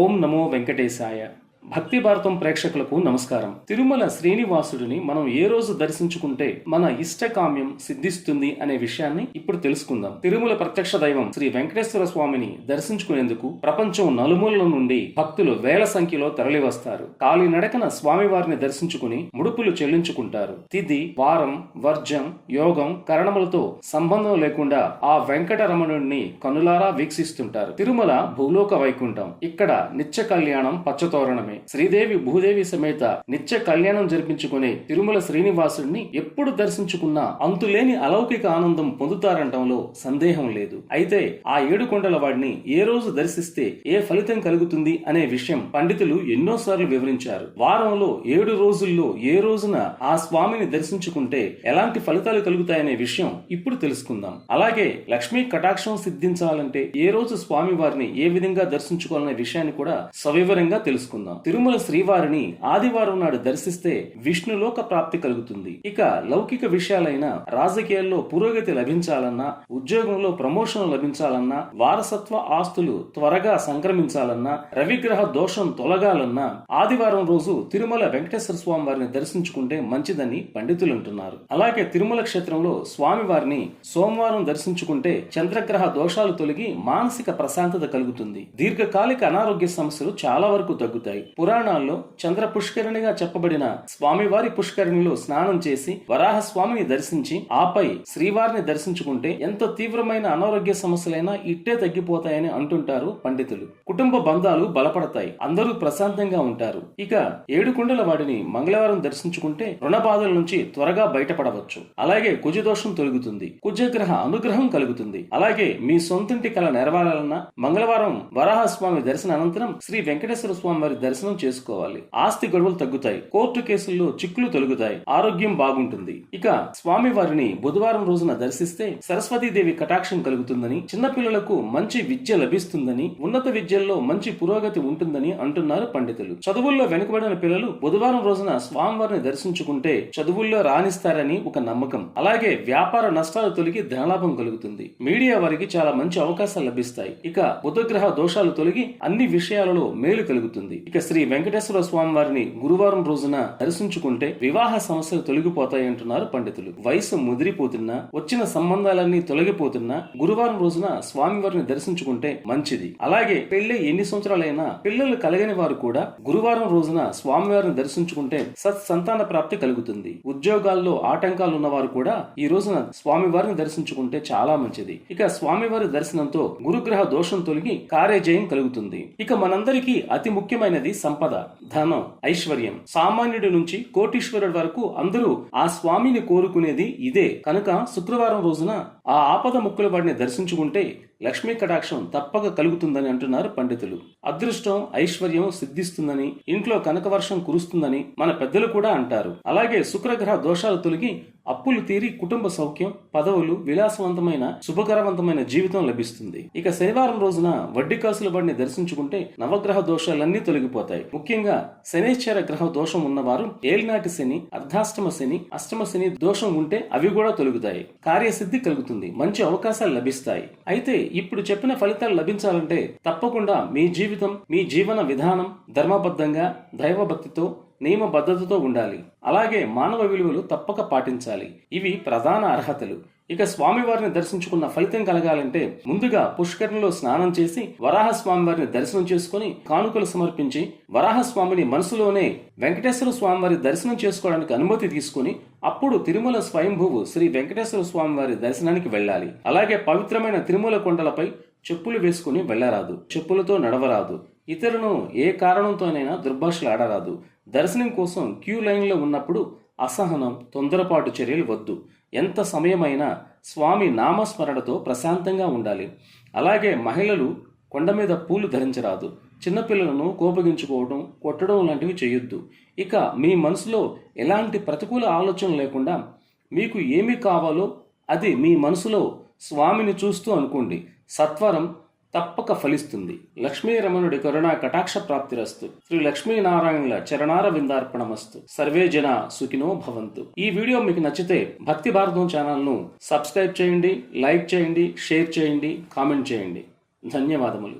ఓం నమో వెంకటేశాయ. భక్తి భారతం ప్రేక్షకులకు నమస్కారం. తిరుమల శ్రీనివాసుడిని మనం ఏ రోజు దర్శించుకుంటే మన ఇష్టకామ్యం సిద్ధిస్తుంది అనే విషయాన్ని ఇప్పుడు తెలుసుకుందాం. తిరుమల ప్రత్యక్ష దైవం శ్రీ వెంకటేశ్వర స్వామిని దర్శించుకునేందుకు ప్రపంచం నలుమూలల నుండి భక్తులు వేల సంఖ్యలో తరలివస్తారు. కాలినడకన స్వామివారిని దర్శించుకుని ముడుపులు చెల్లించుకుంటారు. తిథి వారం వర్జం యోగం కరణములతో సంబంధం లేకుండా ఆ వెంకటరమణుడిని కనులారా వీక్షిస్తుంటారు. తిరుమల భూలోక వైకుంఠం. ఇక్కడ నిత్య కళ్యాణం పచ్చతోరణమే. శ్రీదేవి భూదేవి సమేత నిత్య కళ్యాణం జరిపించుకునే తిరుమల శ్రీనివాసుడిని ఎప్పుడు దర్శించుకున్నా అంతులేని అలౌకిక ఆనందం పొందుతారంటంలో సందేహం లేదు. అయితే ఆ ఏడు కొండల వాడిని ఏ రోజు దర్శిస్తే ఏ ఫలితం కలుగుతుంది అనే విషయం పండితులు ఎన్నోసార్లు వివరించారు. వారంలో ఏడు రోజుల్లో ఏ రోజున ఆ స్వామిని దర్శించుకుంటే ఎలాంటి ఫలితాలు కలుగుతాయనే విషయం ఇప్పుడు తెలుసుకుందాం. అలాగే లక్ష్మీ కటాక్షం సిద్ధించాలంటే ఏ రోజు స్వామి వారిని ఏ విధంగా దర్శించుకోవాలనే విషయాన్ని కూడా సవివరంగా తెలుసుకుందాం. తిరుమల శ్రీవారిని ఆదివారం నాడు దర్శిస్తే విష్ణులోక ప్రాప్తి కలుగుతుంది. ఇక లౌకిక విషయాలైన రాజకీయాల్లో పురోగతి లభించాలన్నా ఉద్యోగంలో ప్రమోషన్ లభించాలన్నా వారసత్వ ఆస్తులు త్వరగా సంక్రమించాలన్నా రవిగ్రహ దోషం తొలగాలన్నా ఆదివారం రోజు తిరుమల వెంకటేశ్వర స్వామి వారిని దర్శించుకుంటే మంచిదని పండితులు అంటున్నారు. అలాగే తిరుమల క్షేత్రంలో స్వామివారిని సోమవారం దర్శించుకుంటే చంద్రగ్రహ దోషాలు తొలగి మానసిక ప్రశాంతత కలుగుతుంది. దీర్ఘకాలిక అనారోగ్య సమస్యలు చాలా వరకు తగ్గుతాయి. పురాణాల్లో చంద్ర పుష్కరిణిగా చెప్పబడిన స్వామివారి పుష్కరిణిలో స్నానం చేసి వరాహ స్వామిని దర్శించి ఆపై శ్రీవారిని దర్శించుకుంటే ఎంత తీవ్రమైన అనారోగ్య సమస్యలైనా ఇట్టే తగ్గిపోతాయని అంటుంటారు పండితులు. కుటుంబ బంధాలు బలపడతాయి. అందరూ ప్రశాంతంగా ఉంటారు. ఇక ఏడుకొండల వాడిని మంగళవారం దర్శించుకుంటే రుణ బాధల నుంచి త్వరగా బయటపడవచ్చు. అలాగే కుజదోషం తొలగుతుంది. కుజగ్రహ అనుగ్రహం కలుగుతుంది. అలాగే మీ సొంతింటి కళ నెరవేరాలన్నా మంగళవారం వరాహ స్వామి దర్శన అనంతరం శ్రీ వెంకటేశ్వర స్వామి వారి దర్శనం చేసుకోవాలి. ఆస్తి గొడవలు తగ్గుతాయి. కోర్టు కేసుల్లో చిక్కులు తొలగుతాయి. ఆరోగ్యం బాగుంటుంది. ఇక స్వామి వారిని బుధవారం రోజున దర్శిస్తే సరస్వతీదేవి కటాక్షం కలుగుతుందని చిన్నపిల్లలకు మంచి విద్య లభిస్తుందని ఉన్నత విద్యల్లో మంచి పురోగతి ఉంటుందని అంటున్నారు పండితులు. చదువుల్లో వెనుకబడిన పిల్లలు బుధవారం రోజున స్వామివారిని దర్శించుకుంటే చదువుల్లో రాణిస్తారని ఒక నమ్మకం. అలాగే వ్యాపార నష్టాలు తొలగి ధనలాభం కలుగుతుంది. మీడియా వారికి చాలా మంచి అవకాశాలు లభిస్తాయి. ఇక బుధగ్రహ దోషాలు తొలగి అన్ని విషయాలలో మేలు కలుగుతుంది. ఇక శ్రీ వెంకటేశ్వర స్వామి వారిని గురువారం రోజున దర్శించుకుంటే వివాహ సమస్యలు తొలగిపోతాయి అంటున్నారు పండితులు. వయసు ముదిరిపోతున్నా వచ్చిన సంబంధాలన్నీ తొలగిపోతున్నా గురువారం రోజున స్వామివారిని దర్శించుకుంటే మంచిది. అలాగే పెళ్ళి ఎన్ని సంవత్సరాలైనా పిల్లలు కలగని వారు కూడా గురువారం రోజున స్వామివారిని దర్శించుకుంటే సత్ సంతాన ప్రాప్తి కలుగుతుంది. ఉద్యోగాల్లో ఆటంకాలు ఉన్నవారు కూడా ఈ రోజున స్వామివారిని దర్శించుకుంటే చాలా మంచిది. ఇక స్వామివారి దర్శనంతో గురుగ్రహ దోషం తొలగి కార్యజయం కలుగుతుంది. ఇక మనందరికీ అతి ముఖ్యమైనది సంపద ధనం ఐశ్వర్యం సామాన్యుడి నుంచి కోటీశ్వరుడి వరకు అందరూ ఆ స్వామిని కోరుకునేది ఇదే. కనుక శుక్రవారం రోజున ఆ ఆపద ముక్కుల వాడిని దర్శించుకుంటే లక్ష్మీ కటాక్షం తప్పక కలుగుతుందని అంటున్నారు పండితులు. అదృష్టం ఐశ్వర్యం సిద్ధిస్తుందని ఇంట్లో కనకవర్షం కురుస్తుందని మన పెద్దలు కూడా అంటారు. అలాగే శుక్రగ్రహ దోషాలు తొలగి అప్పులు తీరి కుటుంబ సౌఖ్యం పదవులు విలాసవంతమైన శుభకరవంతమైన జీవితం లభిస్తుంది. ఇక శనివారం రోజున వడ్డీ కాసుల బడిని దర్శించుకుంటే నవగ్రహ దోషాలన్నీ తొలగిపోతాయి. ముఖ్యంగా శనిశ్చర గ్రహ దోషం ఉన్నవారు ఏలినాటి శని అర్ధాష్టమ శని అష్టమ శని దోషం ఉంటే అవి కూడా తొలగుతాయి. కార్యసిద్ధి కలుగుతుంది. మంచి అవకాశాలు లభిస్తాయి. అయితే ఇప్పుడు చెప్పిన ఫలితాలు లభించాలంటే తప్పకుండా మీ జీవితం మీ జీవన విధానం ధర్మబద్ధంగా దైవభక్తితో నియమబద్ధతతో ఉండాలి. అలాగే మానవ విలువలు తప్పక పాటించాలి. ఇవి ప్రధాన అర్హతలు. ఇక స్వామివారిని దర్శించుకున్న ఫలితం కలగాలంటే ముందుగా పుష్కరంలో స్నానం చేసి వరాహ స్వామివారిని దర్శనం చేసుకుని కానుకలు సమర్పించి వరాహ స్వామిని మనసులోనే వెంకటేశ్వర స్వామివారి దర్శనం చేసుకోవడానికి అనుమతి తీసుకుని అప్పుడు తిరుమల స్వయంభువు శ్రీ వెంకటేశ్వర స్వామివారి దర్శనానికి వెళ్ళాలి. అలాగే పవిత్రమైన తిరుమల కొండలపై చెప్పులు వేసుకుని వెళ్ళరాదు. చెప్పులతో నడవరాదు. ఇతరులను ఏ కారణంతోనైనా దుర్భాషలు ఆడరాదు. దర్శనం కోసం క్యూ లైన్లో ఉన్నప్పుడు అసహనం తొందరపాటు చర్యలు వద్దు. ఎంత సమయమైనా స్వామి నామస్మరణతో ప్రశాంతంగా ఉండాలి. అలాగే మహిళలు కొండ మీద పూలు ధరించరాదు. చిన్నపిల్లలను కోపగించుకోవడం కొట్టడం లాంటివి చేయొద్దు. ఇక మీ మనసులో ఎలాంటి ప్రతికూల ఆలోచన లేకుండా మీకు ఏమి కావాలో అది మీ మనసులో స్వామిని చూస్తూ అనుకోండి. సత్వరం తప్పక ఫలిస్తుంది. లక్ష్మీరమణుడి కరుణా కటాక్ష ప్రాప్తిరస్తు శ్రీ లక్ష్మీనారాయణుల చరణార విందార్పణమస్తు సర్వే జన సుఖినో భవంతు. ఈ వీడియో మీకు నచ్చితే భక్తి భారతం ఛానల్ను సబ్స్క్రైబ్ చేయండి లైక్ చేయండి షేర్ చేయండి కామెంట్ చేయండి. ధన్యవాదములు.